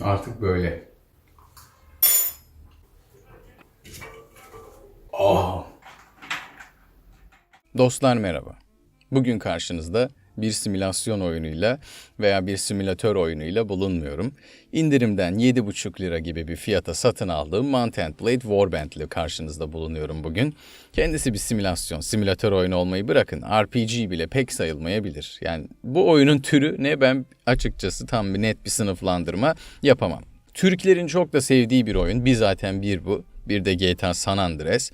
Artık böyle. Oh. Dostlar merhaba. Bugün karşınızda bir simülasyon oyunuyla veya bir simülatör oyunuyla bulunmuyorum. İndirimden 7,5 lira gibi bir fiyata satın aldığım Mount Blade Warband ile karşınızda bulunuyorum bugün. Kendisi bir simülasyon, simülatör oyunu olmayı bırakın. RPG bile pek sayılmayabilir. Yani bu oyunun türü ne ben açıkçası tam bir net bir sınıflandırma yapamam. Türklerin çok da sevdiği bir oyun. Bir zaten bir bu. Bir de GTA San Andreas.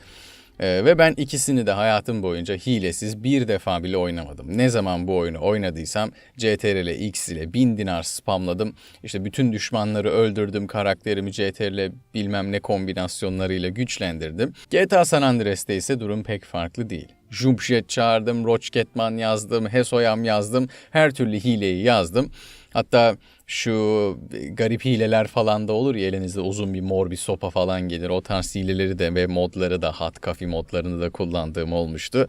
Ee, ve ben ikisini de hayatım boyunca hilesiz bir defa bile oynamadım. Ne zaman bu oyunu oynadıysam CTRL X ile 1000 dinar spamladım. İşte bütün düşmanları öldürdüm. Karakterimi CTRL bilmem ne kombinasyonlarıyla güçlendirdim. GTA San Andreas'te ise durum pek farklı değil. Jumpjet çağırdım, Rocketman yazdım, Hesoyam yazdım. Her türlü hileyi yazdım. Hatta şu garip hileler falan da olur ya elinizde uzun bir mor bir sopa falan gelir. O tarz hileleri de ve modları da hot coffee modlarını da kullandığım olmuştu.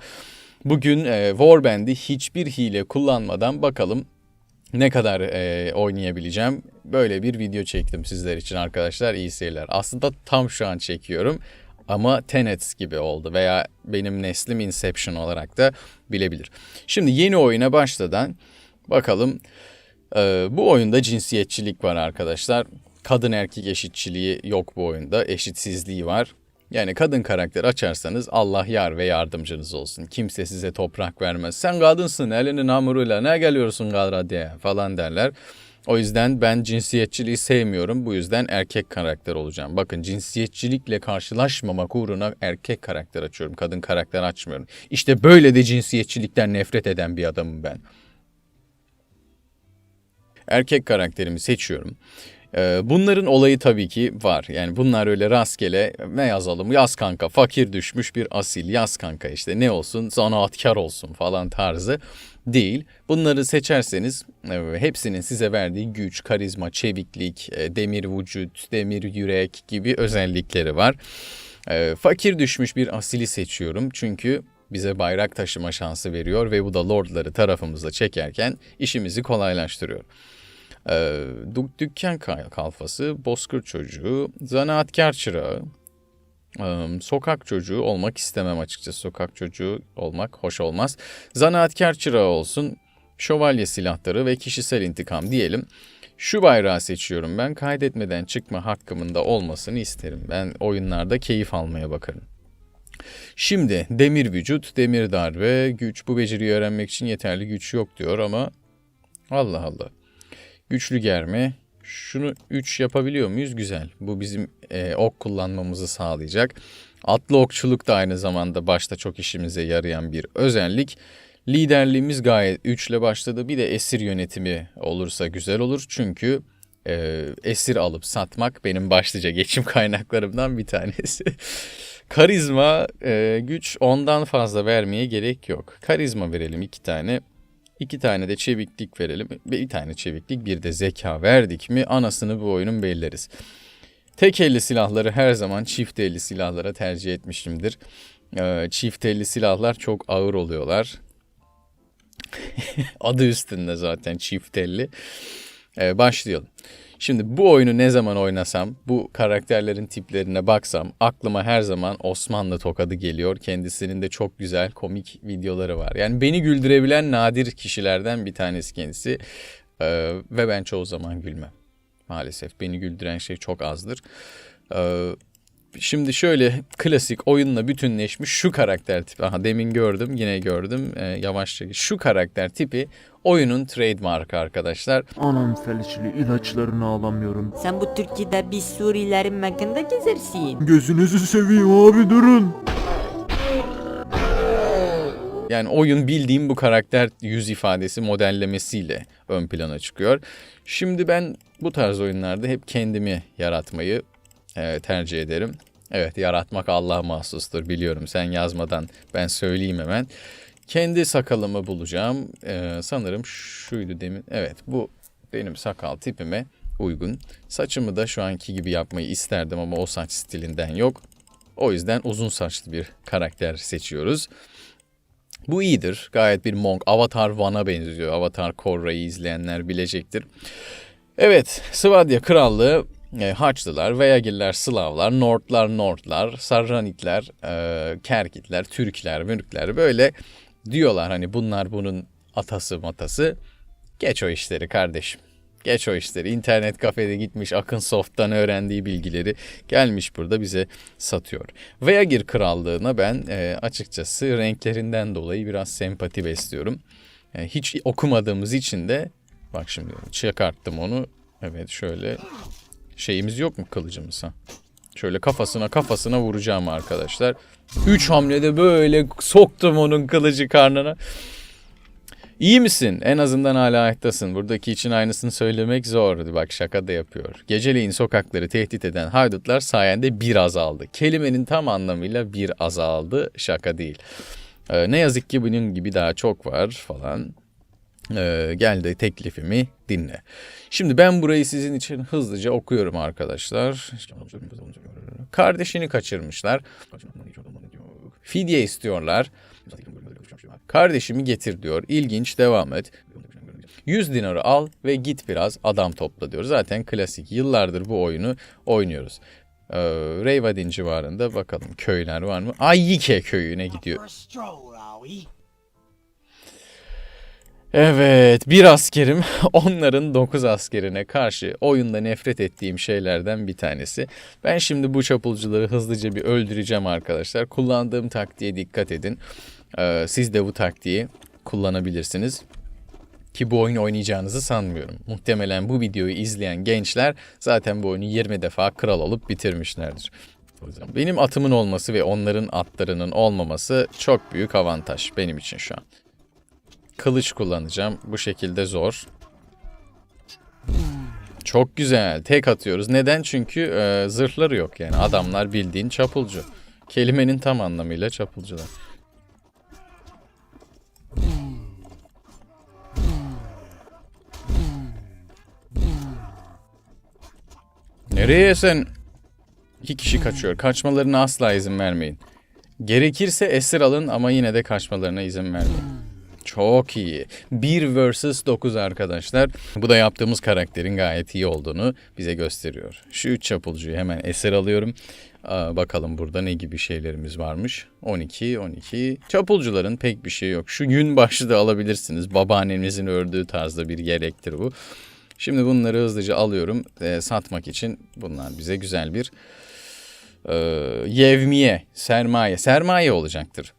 Bugün e, Warband'i hiçbir hile kullanmadan bakalım ne kadar e, oynayabileceğim. Böyle bir video çektim sizler için arkadaşlar. İyi seyirler. Aslında tam şu an çekiyorum ama Tenet gibi oldu veya benim neslim Inception olarak da bilebilir. Şimdi yeni oyuna başladan bakalım ee, bu oyunda cinsiyetçilik var arkadaşlar. Kadın erkek eşitçiliği yok bu oyunda. Eşitsizliği var. Yani kadın karakter açarsanız Allah yar ve yardımcınız olsun. Kimse size toprak vermez. Sen kadınsın elinin hamuruyla ne geliyorsun kadra diye falan derler. O yüzden ben cinsiyetçiliği sevmiyorum. Bu yüzden erkek karakter olacağım. Bakın cinsiyetçilikle karşılaşmamak uğruna erkek karakter açıyorum. Kadın karakter açmıyorum. İşte böyle de cinsiyetçilikten nefret eden bir adamım ben erkek karakterimi seçiyorum. Ee, bunların olayı tabii ki var. Yani bunlar öyle rastgele ne yazalım yaz kanka fakir düşmüş bir asil yaz kanka işte ne olsun zanaatkar olsun falan tarzı değil. Bunları seçerseniz e, hepsinin size verdiği güç, karizma, çeviklik, e, demir vücut, demir yürek gibi özellikleri var. E, fakir düşmüş bir asili seçiyorum çünkü bize bayrak taşıma şansı veriyor ve bu da lordları tarafımıza çekerken işimizi kolaylaştırıyor. Ee, dükkan kalfası, bozkır çocuğu, zanaatkar çırağı, sokak çocuğu olmak istemem açıkçası. Sokak çocuğu olmak hoş olmaz. Zanaatkar çırağı olsun, şövalye silahları ve kişisel intikam diyelim. Şu bayrağı seçiyorum ben. Kaydetmeden çıkma hakkımın da olmasını isterim. Ben oyunlarda keyif almaya bakarım. Şimdi demir vücut, demir darbe, güç bu beceriyi öğrenmek için yeterli güç yok diyor ama Allah Allah. Güçlü germe. Şunu 3 yapabiliyor muyuz? Güzel. Bu bizim e, ok kullanmamızı sağlayacak. Atlı okçuluk da aynı zamanda başta çok işimize yarayan bir özellik. Liderliğimiz gayet 3 ile başladı. Bir de esir yönetimi olursa güzel olur. Çünkü e, esir alıp satmak benim başlıca geçim kaynaklarımdan bir tanesi. Karizma, e, güç ondan fazla vermeye gerek yok. Karizma verelim iki tane. İki tane de çeviklik verelim. Bir tane çeviklik bir de zeka verdik mi anasını bu oyunun belleriz. Tek elli silahları her zaman çift elli silahlara tercih etmişimdir. Ee, çift elli silahlar çok ağır oluyorlar. Adı üstünde zaten çift elli. Ee, başlayalım. Şimdi bu oyunu ne zaman oynasam, bu karakterlerin tiplerine baksam aklıma her zaman Osmanlı tokadı geliyor. Kendisinin de çok güzel komik videoları var. Yani beni güldürebilen nadir kişilerden bir tanesi kendisi. Ee, ve ben çoğu zaman gülmem. Maalesef beni güldüren şey çok azdır. Ee, Şimdi şöyle klasik oyunla bütünleşmiş şu karakter tipi. Aha demin gördüm yine gördüm ee, yavaşça. Şu karakter tipi oyunun trademark arkadaşlar. Anam felçli ilaçlarını alamıyorum. Sen bu Türkiye'de bir Suriyelilerin mekanda gezersin. Gözünüzü seveyim abi durun. Yani oyun bildiğim bu karakter yüz ifadesi modellemesiyle ön plana çıkıyor. Şimdi ben bu tarz oyunlarda hep kendimi yaratmayı e, tercih ederim. Evet yaratmak Allah'a mahsustur biliyorum. Sen yazmadan ben söyleyeyim hemen. Kendi sakalımı bulacağım. Ee, sanırım şuydu demin. Evet bu benim sakal tipime uygun. Saçımı da şu anki gibi yapmayı isterdim ama o saç stilinden yok. O yüzden uzun saçlı bir karakter seçiyoruz. Bu iyidir. Gayet bir monk. Avatar One'a benziyor. Avatar Korra'yı izleyenler bilecektir. Evet, Svadya Krallığı e, Haçlılar, Veyagiller, Slavlar, Nordlar, Nordlar, Sarranikler, e, Kerkitler, Türkler, Mürkler böyle diyorlar hani bunlar bunun atası matası. Geç o işleri kardeşim. Geç o işleri. İnternet kafede gitmiş Akın Soft'tan öğrendiği bilgileri gelmiş burada bize satıyor. Veyagir Krallığı'na ben e, açıkçası renklerinden dolayı biraz sempati besliyorum. E, hiç okumadığımız için de bak şimdi çıkarttım onu. Evet şöyle şeyimiz yok mu kılıcımız ha? Şöyle kafasına kafasına vuracağım arkadaşlar. Üç hamlede böyle soktum onun kılıcı karnına. İyi misin? En azından hala ayaktasın. Buradaki için aynısını söylemek zor. Bak şaka da yapıyor. Geceleyin sokakları tehdit eden haydutlar sayende bir azaldı. Kelimenin tam anlamıyla bir azaldı. Şaka değil. Ee, ne yazık ki bunun gibi daha çok var falan. Ee, gel de teklifimi dinle. Şimdi ben burayı sizin için hızlıca okuyorum arkadaşlar. Kardeşini kaçırmışlar. Fidye istiyorlar. Kardeşimi getir diyor. İlginç devam et. 100 dinarı al ve git biraz adam topla diyor. Zaten klasik. Yıllardır bu oyunu oynuyoruz. Ee, Reyvadin civarında bakalım köyler var mı? Ayyike köyüne gidiyor. Evet, bir askerim onların 9 askerine karşı oyunda nefret ettiğim şeylerden bir tanesi. Ben şimdi bu çapulcuları hızlıca bir öldüreceğim arkadaşlar. Kullandığım taktiğe dikkat edin. Ee, siz de bu taktiği kullanabilirsiniz. Ki bu oyunu oynayacağınızı sanmıyorum. Muhtemelen bu videoyu izleyen gençler zaten bu oyunu 20 defa kral olup bitirmişlerdir. Benim atımın olması ve onların atlarının olmaması çok büyük avantaj benim için şu an. Kılıç kullanacağım. Bu şekilde zor. Çok güzel. Tek atıyoruz. Neden? Çünkü e, zırhları yok yani. Adamlar bildiğin çapulcu. Kelimenin tam anlamıyla çapulcular. Nereye sen? İki kişi kaçıyor. Kaçmalarına asla izin vermeyin. Gerekirse esir alın ama yine de kaçmalarına izin vermeyin. Çok iyi. 1 vs 9 arkadaşlar. Bu da yaptığımız karakterin gayet iyi olduğunu bize gösteriyor. Şu 3 çapulcuyu hemen esir alıyorum. Aa, bakalım burada ne gibi şeylerimiz varmış. 12, 12. Çapulcuların pek bir şey yok. Şu yün başlı da alabilirsiniz. Babaannemizin ördüğü tarzda bir yelektir bu. Şimdi bunları hızlıca alıyorum. Ee, satmak için bunlar bize güzel bir e, yevmiye, sermaye. Sermaye olacaktır.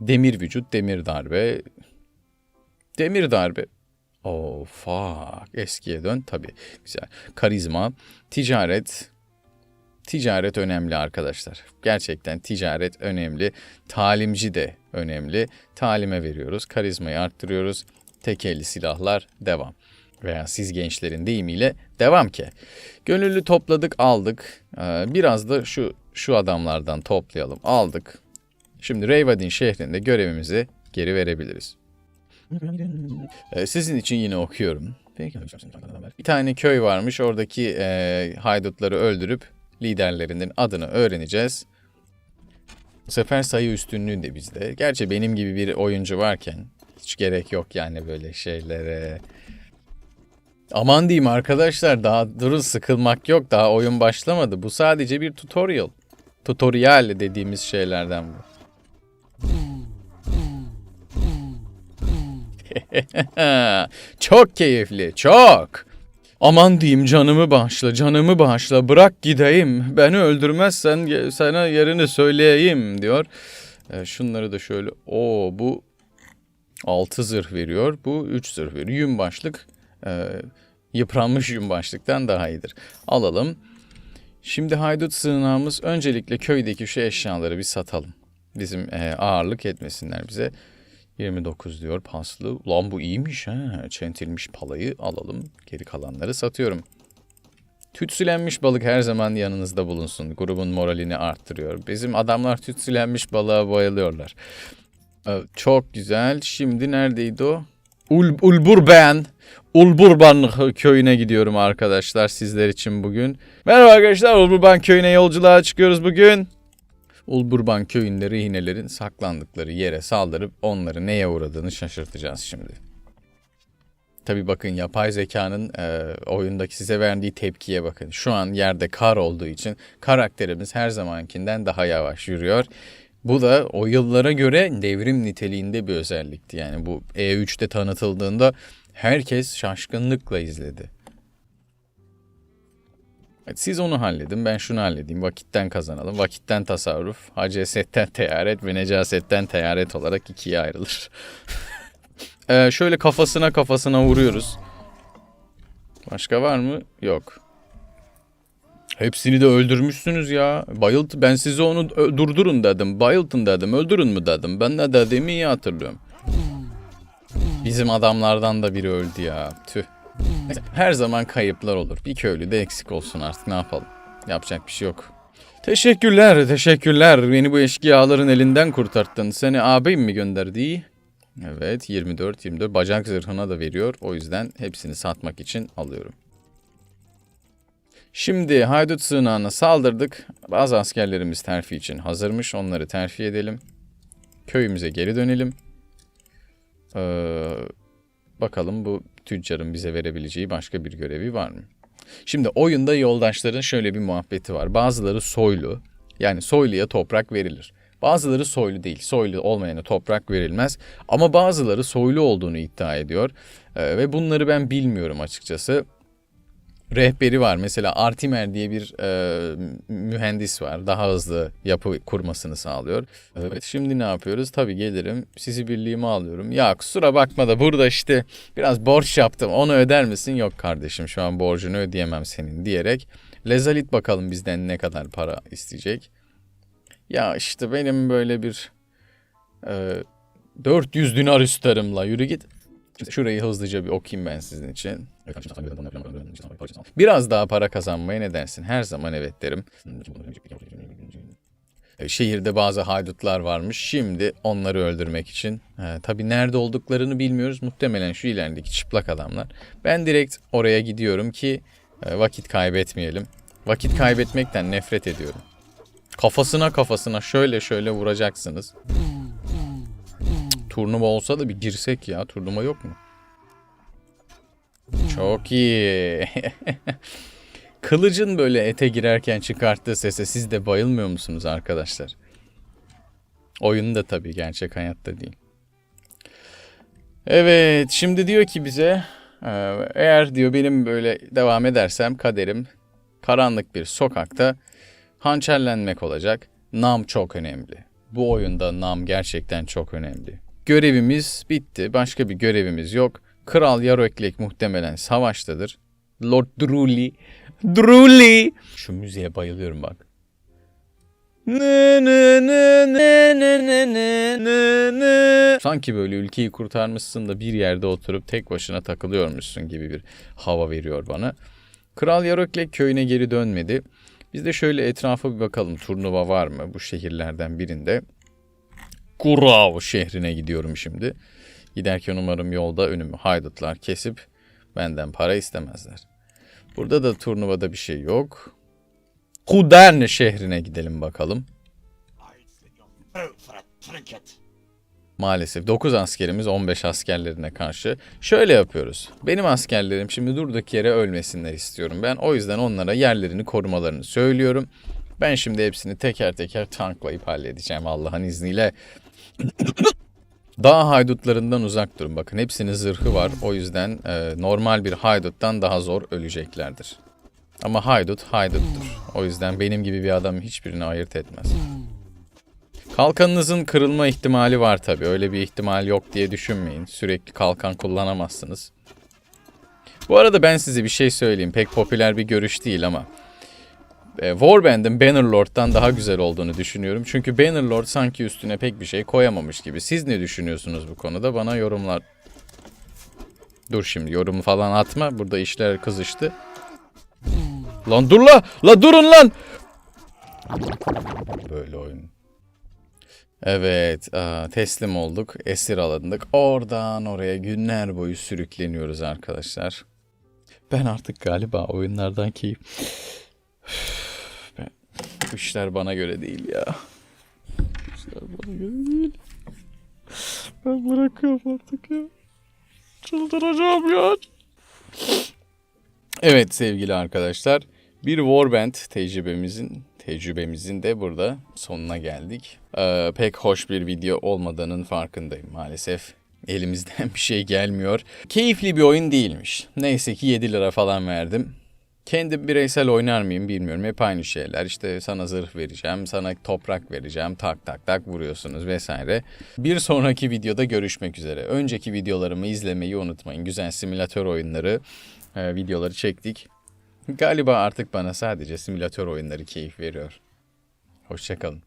Demir vücut, demir darbe. Demir darbe. Oh fuck. Eskiye dön tabii. Güzel. Karizma, ticaret. Ticaret önemli arkadaşlar. Gerçekten ticaret önemli. Talimci de önemli. Talime veriyoruz. Karizmayı arttırıyoruz. Tekelli silahlar devam. Veya siz gençlerin deyimiyle devam ki. Gönüllü topladık aldık. Ee, biraz da şu şu adamlardan toplayalım aldık. Şimdi Reyvadin şehrinde görevimizi geri verebiliriz. Ee, sizin için yine okuyorum. Bir tane köy varmış. Oradaki e, haydutları öldürüp liderlerinin adını öğreneceğiz. Bu sefer sayı üstünlüğü de bizde. Gerçi benim gibi bir oyuncu varken hiç gerek yok yani böyle şeylere. Aman diyeyim arkadaşlar daha durun sıkılmak yok. Daha oyun başlamadı. Bu sadece bir tutorial. Tutorial dediğimiz şeylerden bu. çok keyifli, çok. Aman diyeyim canımı bağışla, canımı bağışla, bırak gideyim. Beni öldürmezsen sana yerini söyleyeyim diyor. E, şunları da şöyle, o bu 6 zırh veriyor, bu 3 zırh veriyor. Yün başlık e, yıpranmış yün başlıktan daha iyidir. Alalım. Şimdi haydut sığınağımız öncelikle köydeki şu eşyaları bir satalım. Bizim e, ağırlık etmesinler bize. 29 diyor paslı. Ulan bu iyiymiş ha. Çentilmiş palayı alalım. Geri kalanları satıyorum. Tütsülenmiş balık her zaman yanınızda bulunsun. Grubun moralini arttırıyor. Bizim adamlar tütsülenmiş balığa bayılıyorlar. Ee, Çok güzel. Şimdi neredeydi o? Ul Ulburben. Ulburban köyüne gidiyorum arkadaşlar sizler için bugün. Merhaba arkadaşlar Ulburban köyüne yolculuğa çıkıyoruz bugün. Ulburban köyünde rehinelerin saklandıkları yere saldırıp onları neye uğradığını şaşırtacağız şimdi. Tabi bakın yapay zekanın e, oyundaki size verdiği tepkiye bakın. Şu an yerde kar olduğu için karakterimiz her zamankinden daha yavaş yürüyor. Bu da o yıllara göre devrim niteliğinde bir özellikti. Yani bu E3'te tanıtıldığında herkes şaşkınlıkla izledi. Siz onu halledin, ben şunu halledeyim. Vakitten kazanalım. Vakitten tasarruf, hacesetten teyaret ve necasetten teyaret olarak ikiye ayrılır. Ee, şöyle kafasına kafasına vuruyoruz. Başka var mı? Yok. Hepsini de öldürmüşsünüz ya. Bayılt ben size onu ö- durdurun dedim. Bayıltın dedim. Öldürün mü dedim. Ben ne dediğimi iyi hatırlıyorum. Bizim adamlardan da biri öldü ya. Tüh. Her zaman kayıplar olur. Bir köylü de eksik olsun artık ne yapalım. Yapacak bir şey yok. Teşekkürler, teşekkürler. Beni bu eşkıyaların elinden kurtarttın. Seni ağabeyim mi gönderdi? Evet, 24, 24. Bacak zırhına da veriyor. O yüzden hepsini satmak için alıyorum. Şimdi haydut sığınağına saldırdık. Bazı askerlerimiz terfi için hazırmış. Onları terfi edelim. Köyümüze geri dönelim. Ee, bakalım bu tüccarın bize verebileceği başka bir görevi var mı? Şimdi oyunda yoldaşların şöyle bir muhabbeti var. Bazıları soylu. Yani soyluya toprak verilir. Bazıları soylu değil. Soylu olmayana toprak verilmez. Ama bazıları soylu olduğunu iddia ediyor. Ee, ve bunları ben bilmiyorum açıkçası rehberi var. Mesela Artimer diye bir e, mühendis var. Daha hızlı yapı kurmasını sağlıyor. Evet şimdi ne yapıyoruz? Tabii gelirim sizi birliğime alıyorum. Ya kusura bakma da burada işte biraz borç yaptım. Onu öder misin? Yok kardeşim şu an borcunu ödeyemem senin diyerek. Lezalit bakalım bizden ne kadar para isteyecek. Ya işte benim böyle bir e, 400 dinar isterim la yürü git. İşte şurayı hızlıca bir okuyayım ben sizin için. Biraz daha para kazanmaya ne dersin? Her zaman evet derim. E, Şehirde bazı haydutlar varmış. Şimdi onları öldürmek için. E, tabii nerede olduklarını bilmiyoruz. Muhtemelen şu ilerideki çıplak adamlar. Ben direkt oraya gidiyorum ki e, vakit kaybetmeyelim. Vakit kaybetmekten nefret ediyorum. Kafasına kafasına şöyle şöyle vuracaksınız. Turnuva olsa da bir girsek ya. Turnuva yok mu? Çok iyi. Kılıcın böyle ete girerken çıkarttığı sese siz de bayılmıyor musunuz arkadaşlar? Oyunda tabii gerçek hayatta değil. Evet şimdi diyor ki bize e, eğer diyor benim böyle devam edersem kaderim karanlık bir sokakta hançerlenmek olacak. Nam çok önemli. Bu oyunda nam gerçekten çok önemli. Görevimiz bitti. Başka bir görevimiz yok. Kral Yaroklek muhtemelen savaştadır. Lord Druli. Druli! Şu müziğe bayılıyorum bak. Sanki böyle ülkeyi kurtarmışsın da bir yerde oturup tek başına takılıyormuşsun gibi bir hava veriyor bana. Kral Yaroklek köyüne geri dönmedi. Biz de şöyle etrafa bir bakalım turnuva var mı bu şehirlerden birinde. Kurav şehrine gidiyorum şimdi. Giderken umarım yolda önümü haydutlar kesip benden para istemezler. Burada da turnuvada bir şey yok. Kuderne şehrine gidelim bakalım. Maalesef 9 askerimiz 15 askerlerine karşı. Şöyle yapıyoruz. Benim askerlerim şimdi durduk yere ölmesinler istiyorum. Ben o yüzden onlara yerlerini korumalarını söylüyorum. Ben şimdi hepsini teker teker tanklayıp halledeceğim Allah'ın izniyle. Dağ haydutlarından uzak durun. Bakın hepsinin zırhı var. O yüzden e, normal bir hayduttan daha zor öleceklerdir. Ama haydut hayduttur. O yüzden benim gibi bir adam hiçbirini ayırt etmez. Kalkanınızın kırılma ihtimali var tabi. Öyle bir ihtimal yok diye düşünmeyin. Sürekli kalkan kullanamazsınız. Bu arada ben size bir şey söyleyeyim. Pek popüler bir görüş değil ama. E, Warband'in Bannerlord'dan daha güzel olduğunu düşünüyorum. Çünkü Bannerlord sanki üstüne pek bir şey koyamamış gibi. Siz ne düşünüyorsunuz bu konuda? Bana yorumlar... Dur şimdi yorumu falan atma. Burada işler kızıştı. Lan dur la! La durun lan! Böyle oyun. Evet, aa, teslim olduk, esir alındık. Oradan oraya günler boyu sürükleniyoruz arkadaşlar. Ben artık galiba oyunlardan keyif... Bu işler bana göre değil ya. Bu işler bana göre değil. Ben bırakıyorum artık ya. Çıldıracağım ya. Evet sevgili arkadaşlar. Bir Warband tecrübemizin tecrübemizin de burada sonuna geldik. Ee, pek hoş bir video olmadığının farkındayım maalesef. Elimizden bir şey gelmiyor. Keyifli bir oyun değilmiş. Neyse ki 7 lira falan verdim. Kendi bireysel oynar mıyım bilmiyorum. Hep aynı şeyler. İşte sana zırh vereceğim, sana toprak vereceğim. Tak tak tak vuruyorsunuz vesaire. Bir sonraki videoda görüşmek üzere. Önceki videolarımı izlemeyi unutmayın. Güzel simülatör oyunları e, videoları çektik. Galiba artık bana sadece simülatör oyunları keyif veriyor. Hoşçakalın.